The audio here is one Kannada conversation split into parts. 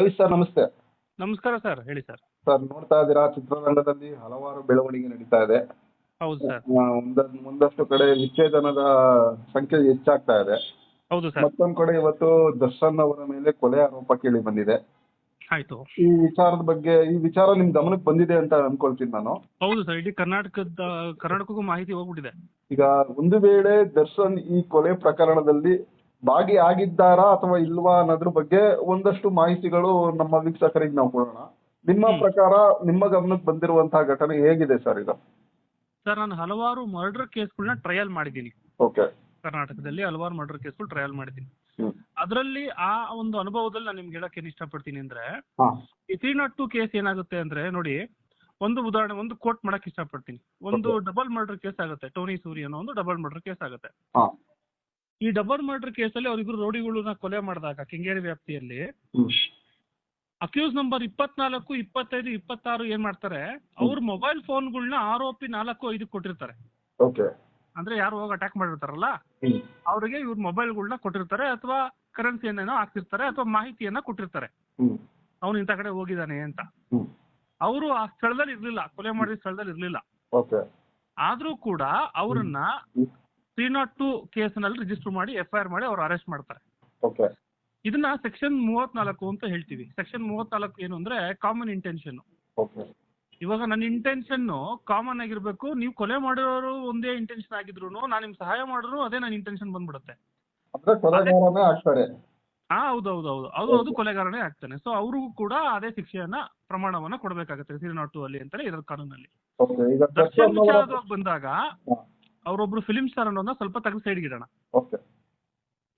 ಲೋಹಿತ್ ಸರ್ ನಮಸ್ತೆ ನಮಸ್ಕಾರ ಸರ್ ಹೇಳಿ ಸರ್ ಸರ್ ನೋಡ್ತಾ ಇದ್ದೀರಾ? ಚಿತ್ರರಂಗದಲ್ಲಿ ಹಲವಾರು ಬೆಳವಣಿಗೆ ನಡೀತಾ ಇದೆ. ಹೌದು ಸರ್ ಆ, ಒಂದ- ಒಂದಷ್ಟು ಕಡೆ ವಿಚ್ಛೇದನದ ಸಂಖ್ಯೆ ಹೆಚ್ಚಾಗ್ತಾ ಇದೆ. ಹೌದು ಸರ್ ಮತ್ತೊಂದ್ ಕಡೆ ಇವತ್ತು ದರ್ಶನ್ ಅವರ ಮೇಲೆ ಕೊಲೆ ಆರೋಪ ಕೇಳಿ ಬಂದಿದೆ. ಆಯ್ತು. ಈ ವಿಚಾರದ ಬಗ್ಗೆ ಈ ವಿಚಾರ ನಿಮ್ ಗಮನಕ್ಕೆ ಬಂದಿದೆ ಅಂತ ಅನ್ಕೊಳ್ತೀನಿ ನಾನು. ಹೌದು ಸರ್ ಇಡೀ ಕರ್ನಾಟಕದ ಕರ್ನಾಟಕಕ್ಕೂ ಮಾಹಿತಿ ಹೋಗ್ಬಿಟ್ಟಿದೆ. ಈಗ ಒಂದು ವೇಳೆ ದರ್ಶನ್ ಈ ಕೊಲೆ ಪ್ರಕರಣದಲ್ಲಿ ಭಾಗಿಯಾಗಿದ್ದಾರಾ ಅಥವಾ ಇಲ್ವಾ ಅನ್ನೋದ್ರ ಬಗ್ಗೆ ಒಂದಷ್ಟು ಮಾಹಿತಿಗಳು ನಮ್ಮ ವೀಕ್ಷಕರಿಗೆ ನಾವು ಕೊಡೋಣ. ನಿಮ್ಮ ಪ್ರಕಾರ ನಿಮ್ಮ ಗಮನಕ್ಕೆ ಬಂದಿರುವಂತಹ ಘಟನೆ ಹೇಗಿದೆ ಸರ್ ಇದು? ಸರ್ ನಾನು ಹಲವಾರು ಮರ್ಡರ್ ಕೇಸ್ಗಳನ್ನ ಟ್ರಯಲ್ ಮಾಡಿದ್ದೀನಿ. ಓಕೆ. ಕರ್ನಾಟಕದಲ್ಲಿ ಹಲವಾರು ಮರ್ಡರ್ ಕೇಸ್ಗಳು ಟ್ರಯಲ್ ಮಾಡಿದ್ದೀನಿ. ಅದರಲ್ಲಿ ಆ ಒಂದು ಅನುಭವದಲ್ಲಿ ನಾನು ನಿಮ್ಗೆ ಹೇಳಕ್ ಏನ್ ಇಷ್ಟಪಡ್ತೀನಿ ಅಂದ್ರೆ ಈ ತ್ರೀ ನಾಟ್ ಟು ಕೇಸ್ ಏನಾಗುತ್ತೆ ಅಂದ್ರೆ ನೋಡಿ ಒಂದು ಉದಾಹರಣೆ ಒಂದು ಕೋಟ್ ಮಾಡಕ್ ಇಷ್ಟಪಡ್ತೀನಿ. ಒಂದು ಡಬಲ್ ಮರ್ಡರ್ ಕೇಸ್ ಆಗುತ್ತೆ. ಟೋನಿ ಸೂರಿ ಅನ್ನೋ ಒಂದು ಡಬಲ್ ಮರ್ಡರ್ ಕೇಸ್ ಆಗುತ್ತೆ. ಈ ಡಬಲ್ ಮರ್ಡರ್ ಕೇಸಲ್ಲಿ ಅವರಿಬ್ರು ರೌಡಿಗಳನ್ನ ಕೊಲೆ ಮಾಡಿದಾಗ ಕೆಂಗೇರಿ ವ್ಯಾಪ್ತಿಯಲ್ಲಿ ಅಕ್ಯೂಸ್ ನಂಬರ್ ಇಪ್ಪತ್ನಾಲ್ಕು ಇಪ್ಪತ್ತೈದು ಇಪ್ಪತ್ತಾರು ಏನ್ ಮಾಡ್ತಾರೆ? ಅವ್ರ ಮೊಬೈಲ್ ಫೋನ್ಗಳನ್ನ ಆರೋಪಿ ನಾಲ್ಕು ಐದು ಕೊಟ್ಟಿರ್ತಾರೆ. ಅಂದ್ರೆ ಯಾರು ಹೋಗಿ ಅಟ್ಯಾಕ್ ಮಾಡಿರ್ತಾರಲ್ಲ? ಅವರಿಗೆ ಇವ್ರ ಮೊಬೈಲ್ಗಳನ್ನ ಕೊಟ್ಟಿರ್ತಾರೆ ಅಥವಾ ಕರೆನ್ಸಿಯನ್ನೇನೋ ಹಾಕ್ತಿರ್ತಾರೆ ಅಥವಾ ಮಾಹಿತಿಯನ್ನ ಕೊಟ್ಟಿರ್ತಾರೆ. ಅವನು ಇಂಥ ಕಡೆ ಹೋಗಿದ್ದಾನೆ ಅಂತ. ಅವರು ಆ ಸ್ಥಳದಲ್ಲಿ ಇರ್ಲಿಲ್ಲ ಕೊಲೆ ಮಾಡಿದ ಸ್ಥಳದಲ್ಲಿ ಇರ್ಲಿಲ್ಲ ಆದ್ರೂ ಕೂಡ ಅವರನ್ನ. ತ್ರೀ ನಾಟ್ ಟು ಕೇಸ್ನಲ್ಲಿ ರಿಜಿಸ್ಟರ್ ಮಾಡಿ ಎಫ್ ಐ ಆರ್ ಮಾಡಿ ಅವ್ರು ಅರೆಸ್ಟ್ ಮಾಡ್ತಾರೆ. ಓಕೆ ಇದನ್ನ ಸೆಕ್ಷನ್ ಮೂವತ್ನಾಲ್ಕು ಅಂತ ಹೇಳ್ತೀವಿ. ಸೆಕ್ಷನ್ ಮೂವತ್ನಾಲ್ಕು ಏನು ಅಂದ್ರೆ ಕಾಮನ್ ಇಂಟೆನ್ಷನ್ ಓಕೆ ಇವಾಗ ನನ್ನ ಇಂಟೆನ್ಷನ್ ಕಾಮನ್ ಆಗಿರ್ಬೇಕು. ನೀವು ಕೊಲೆ ಮಾಡಿರೋರು ಒಂದೇ ಇಂಟೆನ್ಷನ್ ಆಗಿದ್ರು ನಾನು ನಿಮ್ಗೆ ಸಹಾಯ ಮಾಡಿದ್ರು ಅದೇ ನನ್ನ ಇಂಟೆನ್ಷನ್ ಬಂದ್ಬಿಡುತ್ತೆ. ಹಾ ಹೌದು ಹೌದು ಹೌದು ಅದು ಅದು ಕೊಲೆಗಾರನೇ ಆಗ್ತಾನೆ. ಸೊ ಅವ್ರಿಗೂ ಕೂಡ ಅದೇ ಶಿಕ್ಷೆಯನ್ನ ಪ್ರಮಾಣವನ್ನ ಕೊಡಬೇಕಾಗುತ್ತೆ ತ್ರೀ ನಾಟ್ ಟು ಅಲ್ಲಿ ಅಂತಾನೆ ಇದರ ಕಾನೂನಲ್ಲಿ. ದರ್ಶನ್ ದರ್ಶನ್ ಬಂದಾಗ. ಅವರೊಬ್ರು ಫಿಲಿಂ ಸ್ಟಾರ್ ಅನ್ನೋದನ್ನ ಸ್ವಲ್ಪ ತೆಗೆದು ಸೈಡ್ ಇಡೋಣ. ಓಕೆ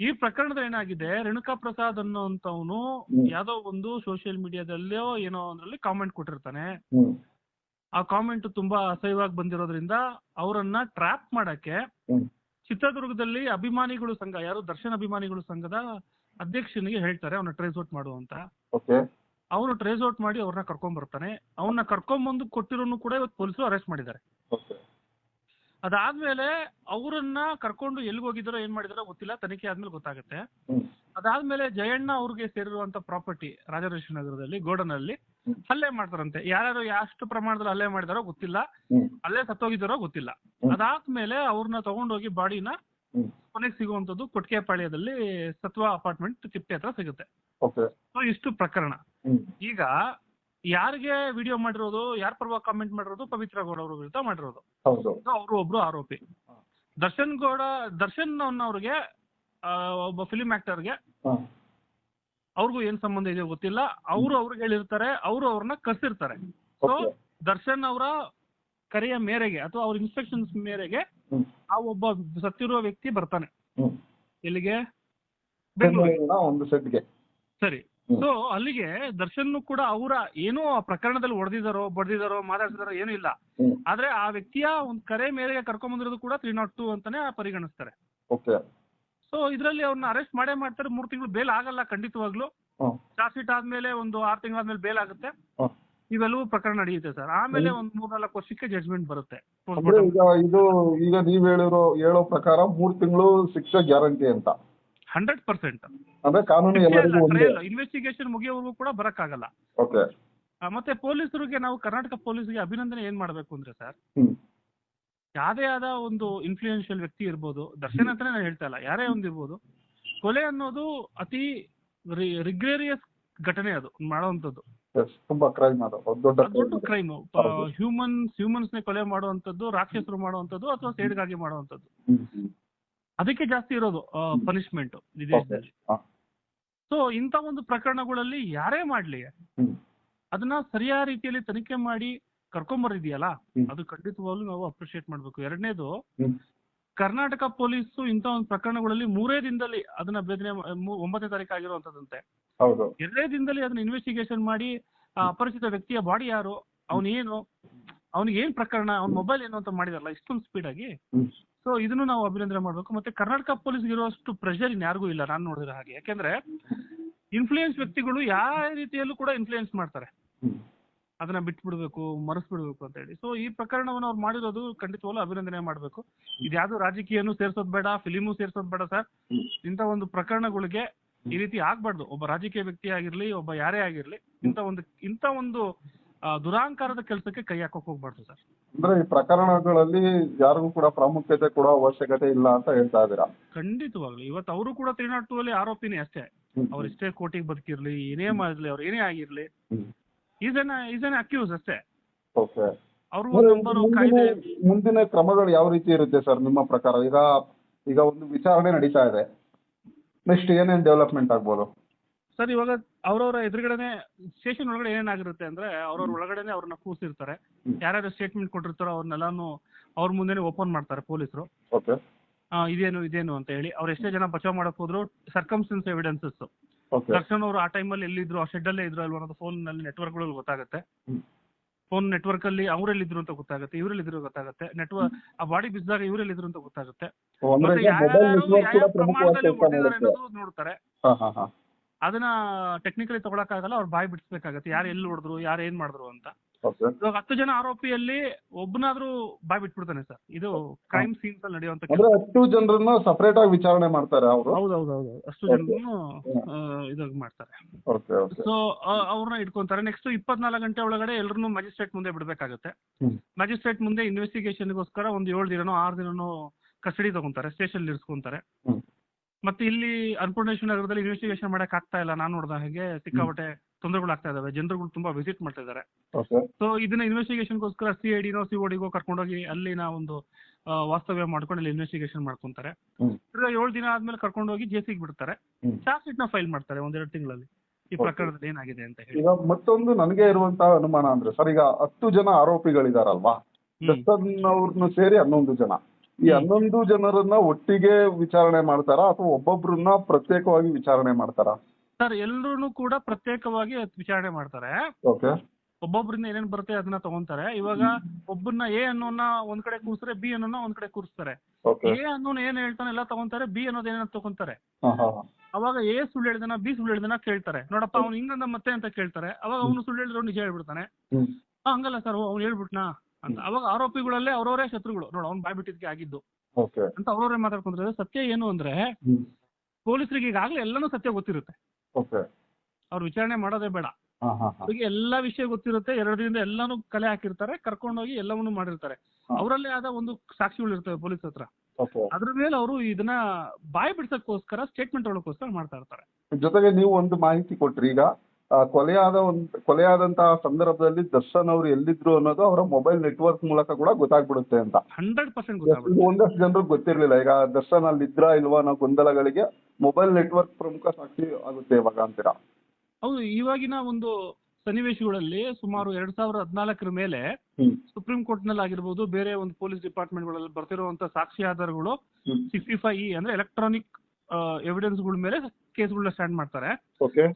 ಈ ಪ್ರಕರಣದಲ್ಲಿ ಏನಾಗಿದೆ ರೇಣುಕಾ ಪ್ರಸಾದ್ ಅನ್ನೋಂತವನು. ಯಾವ್ದೋ ಒಂದು ಸೋಷಿಯಲ್ ಮೀಡಿಯಾದಲ್ಲೋ ಏನೋ ಒಂದ್ರಲ್ಲಿ ಕಾಮೆಂಟ್ ಕೊಟ್ಟಿರ್ತಾನೆ. ಆ ಕಾಮೆಂಟ್ ತುಂಬಾ ಅಸಹ್ಯವಾಗಿ ಬಂದಿರೋದ್ರಿಂದ ಅವರನ್ನ ಟ್ರ್ಯಾಪ್ ಮಾಡಕ್ಕೆ ಚಿತ್ರದುರ್ಗದಲ್ಲಿ ಅಭಿಮಾನಿಗಳು ಸಂಘ ಯಾರು ದರ್ಶನ್ ಅಭಿಮಾನಿಗಳು ಸಂಘದ ಅಧ್ಯಕ್ಷನಿಗೆ ಹೇಳ್ತಾರೆ ಅವನ ಟ್ರೇಸ್ ಔಟ್ ಮಾಡು ಅಂತ. ಅವನು ಟ್ರೇಸ್ ಔಟ್ ಮಾಡಿ ಅವ್ರನ್ನ ಕರ್ಕೊಂಡ್ ಬರ್ತಾನೆ. ಅವನ್ನ ಕರ್ಕೊಂಡ್ ಬಂದು ಕೊಟ್ಟಿರೋನು ಕೂಡ ಇವತ್ತು ಪೊಲೀಸರು ಅರೆಸ್ಟ್ ಮಾಡಿದ್ದಾರೆ. ಅದಾದ್ಮೇಲೆ ಅವರನ್ನ ಕರ್ಕೊಂಡು ಎಲ್ಲಿ ಹೋಗಿದಾರೋ ಏನ್ ಮಾಡಿದಾರೋ ಗೊತ್ತಿಲ್ಲ. ತನಿಖೆ ಆದ್ಮೇಲೆ ಗೊತ್ತಾಗುತ್ತೆ. ಅದಾದ್ಮೇಲೆ ಜಯಣ್ಣ ಅವ್ರಿಗೆ ಸೇರಿರುವಂತ ಪ್ರಾಪರ್ಟಿ ರಾಜರಾಜೇಶ್ವರ ನಗರದಲ್ಲಿ ಗೋಡನ್ ಅಲ್ಲಿ ಹಲ್ಲೆ ಮಾಡ್ತಾರಂತೆ. ಯಾರ್ಯಾರು ಎಷ್ಟು ಪ್ರಮಾಣದಲ್ಲಿ ಹಲ್ಲೆ ಮಾಡಿದಾರೋ ಗೊತ್ತಿಲ್ಲ. ಅಲ್ಲೇ ಸತ್ತೋಗಿದಾರೋ ಗೊತ್ತಿಲ್ಲ. ಅದಾದ್ಮೇಲೆ ಅವ್ರನ್ನ ತಗೊಂಡೋಗಿ ಬಾಡಿನ ಕೊನೆಗೆ ಸಿಗುವಂತದ್ದು ಕೊಟ್ಕೆಪಾಳ್ಯದಲ್ಲಿ ಸತ್ವ ಅಪಾರ್ಟ್ಮೆಂಟ್ ತಿಪ್ಪೆ ಹತ್ರ ಸಿಗುತ್ತೆ. ಸೊ ಇಷ್ಟು ಪ್ರಕರಣ. ಈಗ ಯಾರಿಗೆ ವಿಡಿಯೋ ಮಾಡಿರೋದು ಯಾರ ಪರವಾಗಿ ಕಾಮೆಂಟ್ ಮಾಡಿರೋದು ಪವಿತ್ರ ಗೌಡ ಅವ್ರ ವಿರುದ್ಧ ಮಾಡಿರೋದು. ಹೌದು. ಅವರು ಒಬ್ರು ಆರೋಪಿ. ದರ್ಶನ್ ಗೌಡ ದರ್ಶನ್ ಅವ್ರಿಗೆ ಒಬ್ಬ ಫಿಲಿಂ ಆಕ್ಟರ್ಗೆ ಅವ್ರಿಗೂ ಏನ್ ಸಂಬಂಧ ಇದೆಯೋ ಗೊತ್ತಿಲ್ಲ. ಅವರು ಅವ್ರಿಗೆ ಹೇಳಿರ್ತಾರೆ ಅವರು ಅವ್ರನ್ನ ಕರ್ಸಿರ್ತಾರೆ. ಸೊ ದರ್ಶನ್ ಅವರ ಕರೆಯ ಮೇರೆಗೆ ಅಥವಾ ಅವ್ರ ಇನ್ಸ್ಟ್ರಕ್ಷನ್ಸ್ ಮೇರೆಗೆ ಆ ಒಬ್ಬ ಸತ್ತಿರುವ ವ್ಯಕ್ತಿ ಬರ್ತಾನೆ. ಎಲ್ಲಿಗೆ? ಬೆಂಗಳೂರು ಬೆಂಗಳೂರಿನ ಒಂದು ಸೆಟ್ಗೆ ಸರಿ. ಸೊ ಅಲ್ಲಿಗೆ ದರ್ಶನ್ ಕೂಡ ಅವರ ಏನೋ ಆ ಪ್ರಕರಣದಲ್ಲಿ ಹೊಡೆದಿದಾರೋ ಬಡ್ದಿದಾರೋ ಮಾತಾಡ್ತಿದಾರೋ ಏನೂ ಇಲ್ಲ. ಆದ್ರೆ ಆ ವ್ಯಕ್ತಿಯ ಒಂದು ಕರೆ ಮೇರೆಗೆ ಕರ್ಕೊಂಡ್ ಬಂದಿರೋದು ಕೂಡ ತ್ರೀ ನಾಟ್ ಟೂ ಅಂತಾನೆ ಪರಿಗಣಿಸ್ತಾರೆ. ಓಕೆ ಸೊ ಇದರಲ್ಲಿ ಅವ್ರನ್ನ ಅರೆಸ್ಟ್ ಮಾಡೇ ಮಾಡ್ತಾರೆ. ಮೂರ್ ತಿಂಗಳು ಬೇಲ್ ಆಗಲ್ಲ ಖಂಡಿತವಾಗ್ಲು. ಚಾರ್ಜ್ ಶೀಟ್ ಆದ್ಮೇಲೆ ಒಂದು ಆರು ತಿಂಗಳಾದ್ಮೇಲೆ ಬೇಲ್ ಆಗುತ್ತೆ. ಇವೆಲ್ಲವೂ ಪ್ರಕರಣ ನಡೆಯುತ್ತೆ ಸರ್. ಆಮೇಲೆ ಒಂದ್ ಮೂರ್ನಾಲ್ಕು ವರ್ಷಕ್ಕೆ ಜಡ್ಜ್ಮೆಂಟ್ ಬರುತ್ತೆ. ಅಂದ್ರೆ ಈಗ ಇದು ಈಗ ನೀವ್ ಹೇಳಿರೋ ಹೇಳೋ ಪ್ರಕಾರ ಮೂರ್ ತಿಂಗಳು ಶಿಕ್ಷೆ ಗ್ಯಾರಂಟಿ ಅಂತ. Hundred percent. ಅಂದ್ರೆ ಕಾನೂನು ಎಲ್ಲರಿಗೂ ಒಂದೇ. ಇನ್ವೆಸ್ಟಿಗೇಷನ್ ಮುಗಿಯೋವರೆಗೂ ಕೂಡ ಬರಕ್ಕಾಗಲ್ಲ. ಓಕೆ ಮತ್ತೆ ಪೊಲೀಸರಿಗೆ ನಾವು ಕರ್ನಾಟಕ ಪೊಲೀಸ್ಗೆ ಅಭಿನಂದನೆ ಏನ್ ಮಾಡ್ಬೇಕು ಅಂದ್ರೆ ಸರ್? ಯಾವುದೇ ಆದ ಒಂದು ಇನ್ಫ್ಲೂಯೆನ್ಷಿಯಲ್ ವ್ಯಕ್ತಿ ಇರ್ಬೋದು ದರ್ಶನ್ ಅಂತಾನೆ ನಾನು ಹೇಳ್ತಾ ಇಲ್ಲ ಯಾರೇ ಒಂದು ಇರ್ಬೋದು ಕೊಲೆ ಅನ್ನೋದು ಅತಿ ರಿಗ್ರೇರಿಯಸ್ ಘಟನೆ ಅದು ಮಾಡುವಂತದ್ದು ತುಂಬಾ ಕ್ರೈಮ್ ದೊಡ್ಡ. ಕ್ರೈಮ್. ಹ್ಯೂಮನ್ಸ್ ಹ್ಯೂಮನ್ಸ್ ನೇ ಕೊಲೆ ಮಾಡುವಂತದ್ದು ರಾಕ್ಷಸರು ಮಾಡುವಂತದ್ದು ಅಥವಾ ಸೇಡ್ಗಾಗಿ ಮಾಡುವಂತದ್ದು ಅದಕ್ಕೆ ಜಾಸ್ತಿ ಇರೋದು ಪನಿಷ್ಮೆಂಟ್ ವಿದೇಶದಲ್ಲಿ. ಸೊ ಇಂಥ ಒಂದು ಪ್ರಕರಣಗಳಲ್ಲಿ ಯಾರೇ ಮಾಡ್ಲಿ ಅದನ್ನ ಸರಿಯಾದ ರೀತಿಯಲ್ಲಿ ತನಿಖೆ ಮಾಡಿ ಕರ್ಕೊಂಬರಿದೆಯಲ್ಲ. ಅದು ಖಂಡಿತವಾಗ್ಲೂ ನಾವು ಅಪ್ರಿಶಿಯೇಟ್ ಮಾಡ್ಬೇಕು. ಎರಡನೇದು ಕರ್ನಾಟಕ ಪೊಲೀಸು ಇಂಥ ಒಂದು ಪ್ರಕರಣಗಳಲ್ಲಿ ಮೂರೇ ದಿನದಲ್ಲಿ ಅದನ್ನ ಬೇದನೆ ಒಂಬತ್ತನೇ ತಾರೀಕು ಆಗಿರುವಂತದಂತೆ ಹೌದು. ಎರಡೇ ದಿನದಲ್ಲಿ ಅದನ್ನ ಇನ್ವೆಸ್ಟಿಗೇಷನ್ ಮಾಡಿ ಅಪರಿಚಿತ ವ್ಯಕ್ತಿಯ ಬಾಡಿ ಯಾರು ಅವನೇನು ಅವನಿಗೆ ಏನ್ ಪ್ರಕರಣ ಅವ್ನ ಮೊಬೈಲ್ ಏನು ಅಂತ ಮಾಡಿದಾರಲ್ಲ ಇಷ್ಟೊಂದು ಸ್ಪೀಡ್ ಆಗಿ ಸೊ ಇದನ್ನು ನಾವು ಅಭಿನಂದನೆ ಮಾಡಬೇಕು. ಮತ್ತೆ ಕರ್ನಾಟಕ ಪೊಲೀಸ್ ಇರುವಷ್ಟು ಪ್ರೆಷರ್ ಇನ್ಯಾರಿಗೂ ಇಲ್ಲ, ನಾನು ನೋಡಿದ್ರೆ ಹಾಗೆ. ಯಾಕೆಂದ್ರೆ ಇನ್ಫ್ಲೂಯೆನ್ಸ್ ವ್ಯಕ್ತಿಗಳು ಯಾವ ರೀತಿಯಲ್ಲೂ ಕೂಡ ಇನ್ಫ್ಲೂಯೆನ್ಸ್ ಮಾಡ್ತಾರೆ. ಅದನ್ನ ಬಿಟ್ಬಿಡ್ಬೇಕು, ಮರೆಸ್ಬಿಡ್ಬೇಕು ಅಂತ ಹೇಳಿ. ಸೊ ಈ ಪ್ರಕರಣವನ್ನು ಅವ್ರು ಮಾಡಿರೋದು ಖಂಡಿತವಾಗ್ಲೂ ಅಭಿನಂದನೆ ಮಾಡಬೇಕು. ಇದ್ಯಾವುದು ರಾಜಕೀಯನೂ ಸೇರ್ಸೋದ್ ಬೇಡ ಫಿಲಿಮು ಸೇರ್ಸೋದ್ ಬೇಡ ಸರ್. ಇಂತ ಒಂದು ಪ್ರಕರಣಗಳಿಗೆ ಈ ರೀತಿ ಆಗ್ಬಾರ್ದು. ಒಬ್ಬ ರಾಜಕೀಯ ವ್ಯಕ್ತಿ ಆಗಿರ್ಲಿ, ಒಬ್ಬ ಯಾರೇ ಆಗಿರ್ಲಿ, ಇಂಥ ಒಂದು ಇಂಥ ಒಂದು ದುರಾಂಕಾರದ ಕೆಲಸಕ್ಕೆ ಕೈ ಹಾಕೋಕ್ ಹೋಗ್ಬಾರ್ದು ಸರ್. ಅಂದ್ರೆ ಈ ಪ್ರಕರಣಗಳಲ್ಲಿ ಯಾರಿಗೂ ಕೂಡ ಪ್ರಾಮುಖ್ಯತೆ ಕೊಡೋ ಅವಶ್ಯಕತೆ ಇಲ್ಲ ಅಂತ ಹೇಳ್ತಾ ಇದ್ದೀರಾ? ಖಂಡಿತವಾಗ್ಲು. ಇವತ್ತು ಅವರು ಕೂಡ ತ್ರೀ ನಾಟ್ ಟೂ ಅಲ್ಲಿ ಆರೋಪಿನೇ ಅಷ್ಟೇ. ಅವ್ರು ಇಷ್ಟೇ ಕೋಟಿಗೆ ಬದುಕಿರ್ಲಿ ಏನೇ ಮಾಡಿರ್ಲಿ ಅವ್ರು ಏನೇ ಆಗಿರ್ಲಿ. Is an is an is an accused ಅಷ್ಟೇ. ಓಕೆ. ಅವರು ಕಾಯ್ದೆ ಮುಂದಿನ ಕ್ರಮಗಳು ಯಾವ ರೀತಿ ಇರುತ್ತೆ ಸರ್ ನಿಮ್ಮ ಪ್ರಕಾರ? ಈಗ ಈಗ ಒಂದು ವಿಚಾರಣೆ ನಡೀತಾ ಇದೆ. ನೆಕ್ಸ್ಟ್ ಏನೇನ್ ಡೆವಲಪ್ಮೆಂಟ್ ಆಗ್ಬೋದು? ಸರ್ ಇವಾಗ ಅವ್ರವ್ರ ಎದುರುಗಡೆನೆ ಸ್ಟೇಷನ್ ಒಳಗಡೆ ಏನೇನಾಗಿರುತ್ತೆ ಅಂದ್ರೆ ಅವ್ರವ್ರ ಒಳಗಡೆನೆ ಅವ್ರನ್ನ ಕೂರಿಸಿರ್ತಾರೆ. ಯಾರ್ಯಾರು ಸ್ಟೇಟ್ಮೆಂಟ್ ಕೊಟ್ಟಿರ್ತಾರೋ ಅವ್ರನ್ನೆಲ್ಲಾನು ಅವ್ರ ಮುಂದೆನೆ ಓಪನ್ ಮಾಡ್ತಾರೆ ಪೊಲೀಸರು. ಓಕೆ. ಇದೇನು ಇದೇನು ಅಂತ ಹೇಳಿ. ಅವ್ರು ಎಷ್ಟೇ ಜನ ಬಚಾವ್ ಮಾಡಕ್ ಹೋದ್ರು ಸರ್ಕಮ್ಸ್ಟೆನ್ಸ್ ಎವಿಡೆನ್ಸಸ್ ದರ್ಶನ್ ಅವರು ಆ ಟೈಮಲ್ಲಿ ಎಲ್ಲಿದ್ರು ಆ ಶೆಡ್ ಅಲ್ಲೇ ಇದ್ರು ಅಲ್ವಾ ಅನ್ನೋದು ಫೋನ್ನಲ್ಲಿ ನೆಟ್ವರ್ಕ್ಗಳಲ್ಲಿ ಗೊತ್ತಾಗುತ್ತೆ. ಫೋನ್ ನೆಟ್ವರ್ಕ್ ಅಲ್ಲಿ ಅವ್ರೆಲ್ಲಿದ್ರು ಅಂತ ಗೊತ್ತಾಗುತ್ತೆ ಇವ್ರೆಲ್ಲಿದ್ರು ಗೊತ್ತಾಗುತ್ತೆ. ನೆಟ್ವರ್ಕ್ ಆ ಬಾಡಿ ಬಿದ್ದಾಗ ಇವ್ರೆಲ್ಲಿದ್ರು ಅಂತ ಗೊತ್ತಾಗುತ್ತೆ. ನೋಡ್ತಾರೆ. ಅದನ್ನ ಟೆಕ್ನಿಕಲಿ ತಗೊಳಕ್ಕಾಗಲ್ಲ ಅವ್ರು ಬಾಯಿ ಬಿಡಿಸ್ಬೇಕಾಗತ್ತೆ. ಯಾರು ಎಲ್ಲಿ ಹೊಡೆದ್ರು ಯಾರು ಏನ್ ಮಾಡಿದ್ರು ಅಂತ. ಓಕೆ ಇವಾಗ ಹತ್ತು ಜನ ಆರೋಪಿಯಲ್ಲಿ ಒಬ್ಬನಾದ್ರೂ ಬಾಯಿ ಬಿಟ್ಬಿಡ್ತಾನೆ ಸರ್. ಇದು ಕ್ರೈಮ್ ಸೀನ್ಸ್ ಅಲ್ಲಿ ನಡೆಯುವಂತ ಅಂದ್ರೆ ಹತ್ತು ಜನರನ್ನು ಸಪರೇಟ್ ಆಗಿ ವಿಚಾರಣೆ ಮಾಡ್ತಾರೆ ಅವರು? ಹೌದೌದೌದು. ಅಷ್ಟು ಜನರನ್ನು ಇದಾಗ ಮಾಡ್ತಾರೆ. ಓಕೆ ಓಕೆ ಸೊ ಅವ್ರನ್ನ ಇಟ್ಕೊಂತಾರೆ. ನೆಕ್ಸ್ಟ್ ಇಪ್ಪತ್ನಾಲ್ಕು ಗಂಟೆ ಒಳಗಡೆ ಎಲ್ಲರನ್ನು ಮ್ಯಾಜಿಸ್ಟ್ರೇಟ್ ಮುಂದೆ ಬಿಡಬೇಕಾಗುತ್ತೆ. ಮ್ಯಾಜಿಸ್ಟ್ರೇಟ್ ಮುಂದೆ ಇನ್ವೆಸ್ಟಿಗೇಷನ್ಗೋಸ್ಕರ ಒಂದು ಏಳು ದಿನನೋ ಆರು ದಿನನೋ ಕಸ್ಟಡಿ ತಗೊಂತಾರೆ ಸ್ಟೇಷನ್ ಇರಿಸ್ಕೊಂತಾರೆ. ಮತ್ತೆ ಇಲ್ಲಿ ಅನ್ನಪೂರ್ಣೇಶ್ವರ ನಗರದಲ್ಲಿ ಇನ್ವೆಸ್ಟಿಗೇಷನ್ ಮಾಡಕ್ ಆಗ್ತಾ ಇಲ್ಲ. ನಾನು ನೋಡಿದ ಹಾಗೆ ಸಿಕ್ಕಾಪಟ್ಟೆ ತೊಂದರೆಗಳು ಆಗ್ತಾ ಇದಾವೆ. ಜನರುಗಳು ತುಂಬಾ ವಿಸಿಟ್ ಮಾಡ್ತಾ ಇದ್ದಾರೆ ಸೊ ಇದನ್ನ ಇನ್ವೆಸ್ಟಿಗೇಷನ್ಗೋಸ್ಕರ ಸಿ ಐ ಡಿನೋ ಸಿ ಓಡಿಗೋ ಕರ್ಕೊಂಡೋಗಿ ಅಲ್ಲಿನ ಒಂದು ವಾಸ್ತವ್ಯ ಮಾಡ್ಕೊಂಡು ಅಲ್ಲಿ ಇನ್ವೆಸ್ಟಿಗೇಷನ್ ಮಾಡ್ಕೊಂತಾರೆ. ಏಳು ದಿನ ಆದ್ಮೇಲೆ ಕರ್ಕೊಂಡೋಗಿ ಜೇಸಿಗೆ ಬಿಡ್ತಾರೆ. ಚಾರ್ಜ್ ಶೀಟ್ನ ಫೈಲ್ ಮಾಡ್ತಾರೆ ಒಂದೆರಡು ತಿಂಗಳಲ್ಲಿ. ಈ. ಪ್ರಕರಣದಲ್ಲಿ ಏನಾಗಿದೆ ಅಂತ ಹೇಳಿ. ಈಗ ಮತ್ತೊಂದು ನನಗೆ ಇರುವಂತಹ ಅನುಮಾನ ಅಂದ್ರೆ ಸರ್ ಈಗ ಹತ್ತು ಜನ ಆರೋಪಿಗಳಿದಾರಲ್ವಾ? ಅವ್ರನ್ನ ಸೇರಿ ಹನ್ನೊಂದು ಜನ. ಈ. ಹನ್ನೊಂದು ಜನರನ್ನ ಒಟ್ಟಿಗೆ ವಿಚಾರಣೆ ಮಾಡ್ತಾರಾ ಅಥವಾ ಒಬ್ಬೊಬ್ರನ್ನ ಪ್ರತ್ಯೇಕವಾಗಿ ವಿಚಾರಣೆ ಮಾಡ್ತಾರಾ? ಸರ್ ಎಲ್ಲರೂ ಕೂಡ ಪ್ರತ್ಯೇಕವಾಗಿ ವಿಚಾರಣೆ ಮಾಡ್ತಾರೆ. ಓಕೆ. ಒಬ್ಬೊಬ್ಬರಿಂದ ಏನೇನ್ ಬರುತ್ತೆ ಅದನ್ನ ತಗೊಂತಾರೆ. ಇವಾಗ ಒಬ್ಬನ್ನ ಎ ಅನ್ನೋನ್ನ ಒಂದ್ ಕಡೆ ಕೂರಿಸ್ತಾರೆ ಬಿ ಅನ್ನೋನ್ನ ಒಂದ್ ಕಡೆ ಕೂರಿಸ್ತಾರೆ. ಎ ಅನ್ನೋನ್ ಏನ್ ಹೇಳ್ತಾನೆ ಎಲ್ಲ ತಗೊಂತಾರೆ ಬಿ ಅನ್ನೋದ್ ಏನೇನ ತಗೊಂತಾರೆ. ಅವಾಗ ಎ ಸುಳ್ಳು ಹೇಳಿದನ ಬಿ ಸುಳ್ಳು ಹೇಳಿದನ ಕೇಳ್ತಾರೆ. ನೋಡಪ್ಪ ಅವ್ನು ಹಿಂಗಂದ ಮತ್ತೆ ಅಂತ ಕೇಳ್ತಾರೆ. ಅವಾಗ ಅವನು ಸುಳ್ಳು ಹೇಳಿದ್ರು ನಿಜ ಹೇಳ್ಬಿಡ್ತಾನೆ. ಹಂಗಲ್ಲ ಸರ್ ಅವ್ನು ಹೇಳ್ಬಿಟ್ನಾ? ಅಂತ. ಅವಾಗ ಆರೋಪಿಗಳಲ್ಲೇ ಅವ್ರವರೇ ಶತ್ರುಗಳು. ನೋಡು ಅವ್ನು ಬಾಯ್ಬಿಟ್ಟಿದ್ಕೆ ಆಗಿದ್ದು. ಓಕೆ. ಅಂತ ಅವ್ರವ್ರೆ ಮಾತಾಡ್ಕೊಂಡ್ರೆ ಸತ್ಯ ಏನು ಅಂದ್ರೆ ಹ್ಮ್. ಪೊಲೀಸರಿಗೆ ಈಗಾಗಲೇ ಎಲ್ಲಾನು ಸತ್ಯ ಗೊತ್ತಿರುತ್ತೆ. ಓಕೆ. ಅವ್ರು ವಿಚಾರಣೆ ಮಾಡೋದೇ ಬೇಡ. ಹಾ ಹಾ ಹಾ. ಅವ್ರಿಗೆ ಎಲ್ಲಾ ವಿಷಯ ಗೊತ್ತಿರುತ್ತೆ. ಎರಡರಿಂದ ಎಲ್ಲಾನು ಕಲೆ ಹಾಕಿರ್ತಾರೆ ಕರ್ಕೊಂಡೋಗಿ ಎಲ್ಲವನ್ನೂ ಮಾಡಿರ್ತಾರೆ. ಹಾ. ಅವರಲ್ಲೇ ಆದ ಒಂದು ಸಾಕ್ಷಿಗಳು ಇರ್ತವೆ ಪೊಲೀಸ್ ಹತ್ರ. ಓಕೆ. ಅದ್ರ ಮೇಲೆ ಅವರು ಇದನ್ನ ಬಾಯಿ ಬಿಡ್ಸಕ್ಕೋಸ್ಕರ ಸ್ಟೇಟ್ಮೆಂಟ್ ತೊಗೊಳಕ್ಕೋಸ್ಕರ ಮಾಡ್ತಾ ಇರ್ತಾರೆ. ಜೊತೆಗೆ ನೀವು ಒಂದು ಮಾಹಿತಿ ಕೊಟ್ರಿ ಈಗ. ಆ, ಕೊಲೆಯಾದ ಒಂದು ಕೊಲೆಯಾದಂತಹ ಸಂದರ್ಭದಲ್ಲಿ ದರ್ಶನ್ ಅವರು ಎಲ್ಲಿದ್ರು ಅನ್ನೋದು ಅವರ ಮೊಬೈಲ್ ನೆಟ್ವರ್ಕ್ ಮೂಲಕ ಕೂಡ ಗೊತ್ತಾಗ್ಬಿಡುತ್ತೆ ಅಂತ. ಹಂಡ್ರೆಡ್ ಪರ್ಸೆಂಟ್ ಒಂದಷ್ಟು ಜನರು ಗೊತ್ತಿರ್ಲಿಲ್ಲ. ಈಗ ದರ್ಶನ್ ಅಲ್ಲಿ ಇದ್ರಾ ಇಲ್ವಾ ಅನ್ನೋ ಗೊಂದಲಗಳಿಗೆ ಮೊಬೈಲ್ ನೆಟ್ವರ್ಕ್ ಪ್ರಮುಖ ಸಾಕ್ಷಿ ಆಗುತ್ತೆ ಇವಾಗ ಅಂತೀರಾ? ಹೌದು ಇವಾಗಿನ ಒಂದು ಸನ್ನಿವೇಶಗಳಲ್ಲಿ ಸುಮಾರು ಎರಡ್ ಸಾವಿರದ ಹದಿನಾಲ್ಕರ ಮೇಲೆ ಸುಪ್ರೀಂ ಕೋರ್ಟ್ನಲ್ಲಿ ಆಗಿರ್ಬೋದು ಬೇರೆ ಒಂದು ಪೊಲೀಸ್ ಡಿಪಾರ್ಟ್ಮೆಂಟ್ಗಳಲ್ಲಿ ಬರ್ತಿರುವಂತಹ ಸಾಕ್ಷಿ ಆಧಾರಗಳು ಸಿಕ್ಸ್ಟಿ ಫೈವ್ ಇ ಅಂದ್ರೆ ಎಲೆಕ್ಟ್ರಾನಿಕ್ ಎವಿಡೆನ್ಸ್ಗಳ ಮೇಲೆ ಕೇಸ್ಗಳನ್ನ ಸ್ಟ್ಯಾಂಡ್ ಮಾಡ್ತಾರೆ.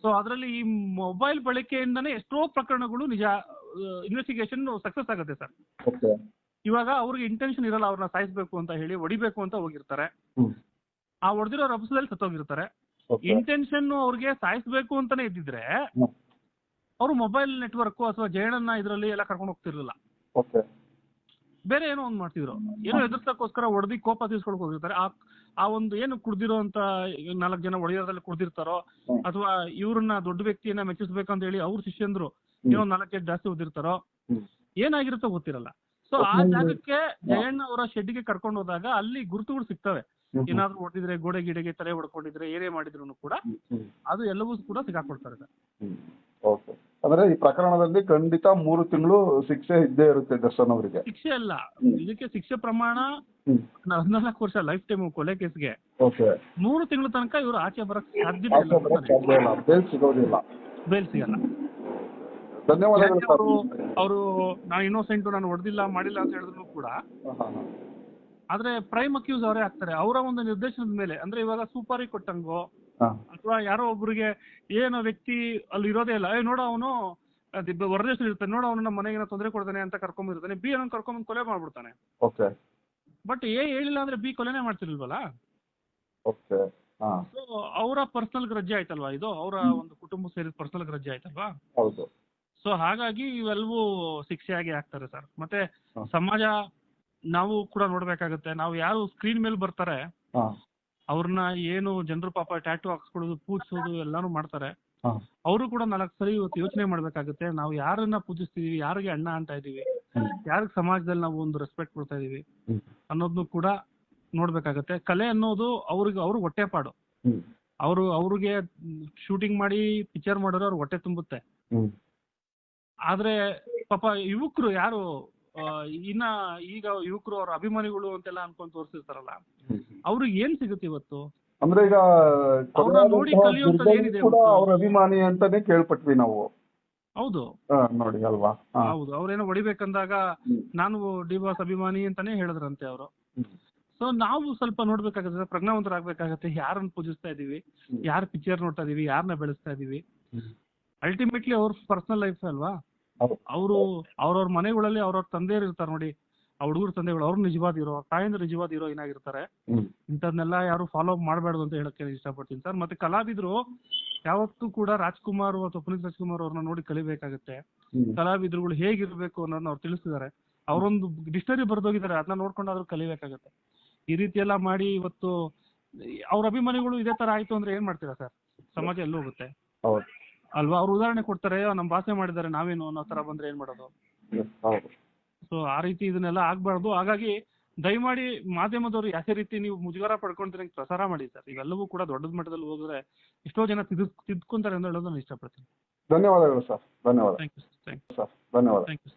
ಸೊ ಅದರಲ್ಲಿ ಈ ಮೊಬೈಲ್ ಬಳಕೆಯಿಂದನೇ ಎಷ್ಟೋ ಪ್ರಕರಣಗಳು ನಿಜ ಇನ್ವೆಸ್ಟಿಗೇಷನ್ ಸಕ್ಸಸ್ ಆಗುತ್ತೆ ಸರ್. ಇವಾಗ ಅವ್ರಿಗೆ ಇಂಟೆನ್ಷನ್ ಇರಲ್ಲ ಅವ್ರನ್ನ ಸಾಯಿಸ್ಬೇಕು ಅಂತ ಹೇಳಿ ಹೊಡಿಬೇಕು ಅಂತ ಹೋಗಿರ್ತಾರೆ. ಆ ಹೊಡೆದಿರೋ ರಭಸದಲ್ಲಿ ಸತ್ತೋಗಿರ್ತಾರೆ. ಇಂಟೆನ್ಷನ್ ಅವ್ರಿಗೆ ಸಾಯಿಸ್ಬೇಕು ಅಂತಾನೆ ಇದ್ದಿದ್ರೆ ಅವ್ರು ಮೊಬೈಲ್ ನೆಟ್ವರ್ಕ್ ಅಥವಾ ಜಯಣ್ಣನ ಇದರಲ್ಲಿ ಎಲ್ಲ ಕರ್ಕೊಂಡು ಹೋಗ್ತಿರ್ಲಿಲ್ಲ. ಬೇರೆ ಏನೋ ಒಂದ್ ಮಾಡ್ತಿದ್ರು. ಏನೋ ಎದುರ್ಸಕ್ಕೋಸ್ಕರ ಹೊಡೆದಿ ಕೋಪ ತೀರ್ಸ್ಕೊಳಕ್ ಹೋಗಿರ್ತಾರೆ. ಆ ಆ ಒಂದು ಏನು ಕುಡ್ದಿರೋ ಅಂತ ನಾಲ್ಕು ಜನ ಒಡೆಯರಲ್ಲಿ ಕುಡ್ದಿರ್ತಾರೋ ಅಥವಾ ಇವ್ರನ್ನ ದೊಡ್ಡ ವ್ಯಕ್ತಿಯನ್ನ ಮೆಚ್ಚಿಸ್ಬೇಕಂತ ಹೇಳಿ ಅವ್ರ ಶಿಷ್ಯಂದ್ರು. ಏನೋ ನಾಲ್ಕೈದು ಜಾಸ್ತಿ ಓದಿರ್ತಾರೋ ಏನಾಗಿರುತ್ತೋ ಗೊತ್ತಿರಲ್ಲ. ಸೊ ಆ ಜಾಗಕ್ಕೆ ಜಯಣ್ಣ ಅವರ ಶೆಡ್ಗೆ ಕರ್ಕೊಂಡು ಹೋದಾಗ ಅಲ್ಲಿ ಗುರುತುಗಳು ಸಿಗ್ತವೆ. ಏನಾದ್ರು ಹೊಡೆದಿದ್ರೆ ಗೋಡೆ ಗಿಡೆಗೆ ತಲೆ ಹೊಡ್ಕೊಂಡಿದ್ರೆ ಏನೇ ಮಾಡಿದ್ರು ಕೂಡ. ಅದು ಎಲ್ಲವೂ ಕೂಡ ಸಿಗಾಕೊಡ್ತಾರೆ ಅಂದ್ರೆ ಈ ಪ್ರಕರಣದಲ್ಲಿ ಖಂಡಿತ ಮೂರು ತಿಂಗಳು ಶಿಕ್ಷೆ ಇದ್ದೇ ಇರುತ್ತೆ ದರ್ಶನ್ ಅವರಿಗೆ. ಶಿಕ್ಷೆ ಅಲ್ಲ. ಇದಕ್ಕೆ ಶಿಕ್ಷೆ ಪ್ರಮಾಣ ಹದಿನಾಲ್ಕು ವರ್ಷ ಲೈಫ್ ಟೈಮ್ ಕೊಲೆ ಕೇಸ್ಗೆ. ಮೂರು ತಿಂಗಳ ತನಕ ಇವರು ಆಚೆ ಬರಕ್ ಸಾಧ್ಯತೆ ಇಲ್ಲ ಬೇಲ್ ಸಿಗೋದಿಲ್ಲ. ಬೇಲ್ ಸಿಗಲ್ಲ. ಧನ್ಯವಾದಗಳು ಅವರು ನಾ ನಾನು ಇನ್ನೋಸೆಂಟ್ ನಾನು ಹೊಡೆದಿಲ್ಲ ಮಾಡಿಲ್ಲ ಅಂತ ಹೇಳಿದ್ರು ಕೂಡ. ಆದ್ರೆ ಪ್ರೈಮ್ ಅಕ್ಯೂಸ್ ಅವರೇ ಆಗ್ತಾರೆ. ಅವರ ಒಂದು ನಿರ್ದೇಶನದ ಮೇಲೆ. ಅಂದ್ರೆ ಇವಾಗ ಸೂಪಾರಿ ಕೊಟ್ಟಂಗೋ. ಅಥವಾ ಯಾರೋ ಒಬ್ರಿಗೆ ಏನೋ ವ್ಯಕ್ತಿ ಅಲ್ಲಿ ಇರೋದೇ ಇಲ್ಲ ಏ ನೋಡ ಅವನು ಹೊರದೇಶ ಇರ್ತಾನೆ ನೋಡ ಅವನು ನಮ್ಮ ಮನೆಗೆ ತೊಂದರೆ ಕೊಡ್ತಾನೆ ಅಂತ ಕರ್ಕೊಂಡ್ಬಿರ್ತಾನೆ ಬಿ ಅವನು ಕರ್ಕೊಂಡ್ ಕೊಲೆ ಮಾಡ್ಬಿಡ್ತಾನೆ. ಬಟ್ ಎ ಹೇಳಿಲ್ಲ ಅಂದ್ರೆ ಬಿ ಕೊಲೆನೇ ಮಾಡ್ತಿರ್ಲಿಲ್ವಲ್ಲ? ಸೊ ಅವರ ಪರ್ಸನಲ್ ಗ್ರಜ್ಜೆ ಆಯ್ತಲ್ವಾ ಇದು? ಅವರ ಒಂದು ಕುಟುಂಬ ಸೇರಿದ ಪರ್ಸನಲ್ ಗ್ರಜ್ಜೆ ಆಯ್ತಲ್ವಾ? ಸೊ ಹಾಗಾಗಿ ಇವೆಲ್ಲವೂ ಶಿಕ್ಷೆಯಾಗಿ ಆಗ್ತಾರೆ ಸರ್. ಮತ್ತೆ ಸಮಾಜ ನಾವು ಕೂಡ ನೋಡ್ಬೇಕಾಗತ್ತೆ. ನಾವು ಯಾರು ಸ್ಕ್ರೀನ್ ಮೇಲೆ ಬರ್ತಾರೆ ಅವ್ರನ್ನ ಏನು ಜನರು ಪಾಪ ಟ್ಯಾಟೂ ಹಾಕ್ಸ್ಕೊಳ್ಳೋದು ಪೂಜಿಸೋದು ಎಲ್ಲಾನು ಮಾಡ್ತಾರೆ. ಅವರು ಕೂಡ ನಾಲ್ಕು ಸರಿ ಇವತ್ತು ಯೋಚನೆ ಮಾಡ್ಬೇಕಾಗುತ್ತೆ ನಾವು ಯಾರನ್ನ ಪೂಜಿಸ್ತಿದೀವಿ ಯಾರಿಗೆ ಅಣ್ಣ ಅಂತ ಇದೀವಿ. ಯಾರಿಗೆ ಸಮಾಜದಲ್ಲಿ ನಾವು ಒಂದು ರೆಸ್ಪೆಕ್ಟ್ ಕೊಡ್ತಾ ಇದೀವಿ. ಅನ್ನೋದನ್ನು ಕೂಡ ನೋಡ್ಬೇಕಾಗತ್ತೆ ಕಲೆ ಅನ್ನೋದು ಅವ್ರಿಗೆ ಅವ್ರಿಗೆ ಹೊಟ್ಟೆಪಾಡು ಪಾಡು ಅವರು ಅವ್ರಿಗೆ ಶೂಟಿಂಗ್ ಮಾಡಿ ಪಿಕ್ಚರ್ ಮಾಡಿದ್ರೆ ಅವ್ರ ಹೊಟ್ಟೆ ತುಂಬುತ್ತೆ ಆದ್ರೆ ಪಾಪ ಯುವಕರು ಯಾರು ಇನ್ನ ಈಗ ಯುವಕರು ಅವ್ರ ಅಭಿಮಾನಿಗಳು ಅಂತೆಲ್ಲ ಅನ್ಕೊಂಡ್ ತೋರಿಸಿರ್ತಾರಲ್ಲ ಅವ್ರಿಗೆ ಏನ್ ಸಿಗುತ್ತೆ ಇವತ್ತು? ಅಂದ್ರೆ ಈಗ ನೋಡಿ ಏನಿದೆ ಕೂಡ ಅವ್ರ ಅಭಿಮಾನಿ ಅಂತಾನೆ ಕೇಳ್ಪಟ್ವಿ ನಾವು. ಹೌದು. ನೋಡಿ ಅಲ್ವಾ? ಹೌದು ಅವ್ರೇನೋ ಹೊಡಿಬೇಕಂದಾಗ. ನಾನು ಡಿ ಬಾಸ್ ಅಭಿಮಾನಿ ಅಂತಾನೆ ಹೇಳಿದ್ರಂತೆ ಅವರು. ಸೊ ನಾವು ಸ್ವಲ್ಪ ನೋಡ್ಬೇಕಾಗತ್ತೆ ಪ್ರಜ್ಞಾವಂತರಾಗಬೇಕಾಗತ್ತೆ ಯಾರನ್ನ ಪೂಜಿಸ್ತಾ ಇದೀವಿ ಯಾರ್ ಪಿಕ್ಚರ್ ನೋಡ್ತಾ ಇದೀವಿ ಯಾರನ್ನ ಬೆಳೆಸ್ತಾ ಇದೀವಿ. ಅಲ್ಟಿಮೇಟ್ಲಿ ಅವ್ರ ಪರ್ಸನಲ್ ಲೈಫ್ ಅಲ್ವಾ. ಅವರು ಅವ್ರವ್ರ ಮನೆಗಳಲ್ಲಿ ಅವ್ರವ್ರ ತಂದೆಯರು ಇರ್ತಾರೆ ನೋಡಿ. ಆ ಹುಡುಗರ ತಂದೆಗಳು ಅವ್ರು ನಿಜವಾದ ಇರೋ ತಾಯಂದ್ರ ನಿಜವಾದ ಇರೋ ಏನಾಗಿರ್ತಾರೆ. ಇಂಥದ್ನೆಲ್ಲ ಯಾರು ಫಾಲೋ ಮಾಡಬಾರ್ದು ಅಂತ ಹೇಳಕ್ಕೆ ಇಷ್ಟಪಡ್ತೀನಿ ಸರ್. ಮತ್ತೆ ಕಲಾವಿದ್ರು ಯಾವತ್ತೂ ಕೂಡ ರಾಜ್ಕುಮಾರ್ ಅಥವಾ ಪುನೀತ್ ರಾಜ್ಕುಮಾರ್ ಅವ್ರನ್ನ ನೋಡಿ ಕಲಿಬೇಕಾಗುತ್ತೆ. ಕಲಾವಿದ್ರುಗಳು ಹೇಗಿರ್ಬೇಕು ಅನ್ನೋದನ್ನ ಅವ್ರು ತಿಳಿಸಿದ್ದಾರೆ ಅವರೊಂದು ಡಿಕ್ಷನರಿ ಬರ್ದೋಗಿದ್ದಾರೆ ಅದನ್ನ ನೋಡ್ಕೊಂಡಾದ್ರೂ ಕಲಿಬೇಕಾಗುತ್ತೆ. ಈ ರೀತಿ ಎಲ್ಲ ಮಾಡಿ ಇವತ್ತು ಅವ್ರ ಅಭಿಮಾನಿಗಳು ಇದೇ ತರ ಆಯ್ತು ಅಂದ್ರೆ ಏನ್ ಮಾಡ್ತೀರಾ ಸರ್? ಸಮಾಜ ಎಲ್ಲೂ ಹೋಗುತ್ತೆ? ಹೌದು. ಅಲ್ವಾ? ಅವ್ರು ಉದಾಹರಣೆ ಕೊಡ್ತಾರೆ "ಅಯ್ಯೋ, ನಮ್ ಭಾಷೆ ಮಾಡಿದ್ದಾರೆ ನಾವೇನು ಅನ್ನೋ ತರ ಬಂದ್ರೆ ಏನ್ ಮಾಡೋದು? ಹೌದು. ಸೊ ಆ ರೀತಿ ಇದನ್ನೆಲ್ಲ ಆಗ್ಬಾರ್ದು. ಹಾಗಾಗಿ ದಯಮಾಡಿ ಮಾಧ್ಯಮದವರು ಯಾವುದೇ ರೀತಿ ನೀವು ಮುಜುಗರ ಪಡ್ಕೊಂಡ್ರೆ ಪ್ರಸಾರ ಮಾಡಿ ಸರ್. ಇವೆಲ್ಲವೂ ಕೂಡ ದೊಡ್ಡ ಮಟ್ಟದಲ್ಲಿ ಹೋದ್ರೆ ಎಷ್ಟೋ ಜನ ತಿದ್ ತಿದ್ಕೊಂತಾರೆ ಅಂತ ಹೇಳೋದು ನಾನು ಇಷ್ಟಪಡ್ತೀನಿ. ಧನ್ಯವಾದಗಳು ಸರ್. ಧನ್ಯವಾದ. ಥ್ಯಾಂಕ್ ಯು ಥ್ಯಾಂಕ್ ಸರ್ ಧನ್ಯವಾದ. Thank you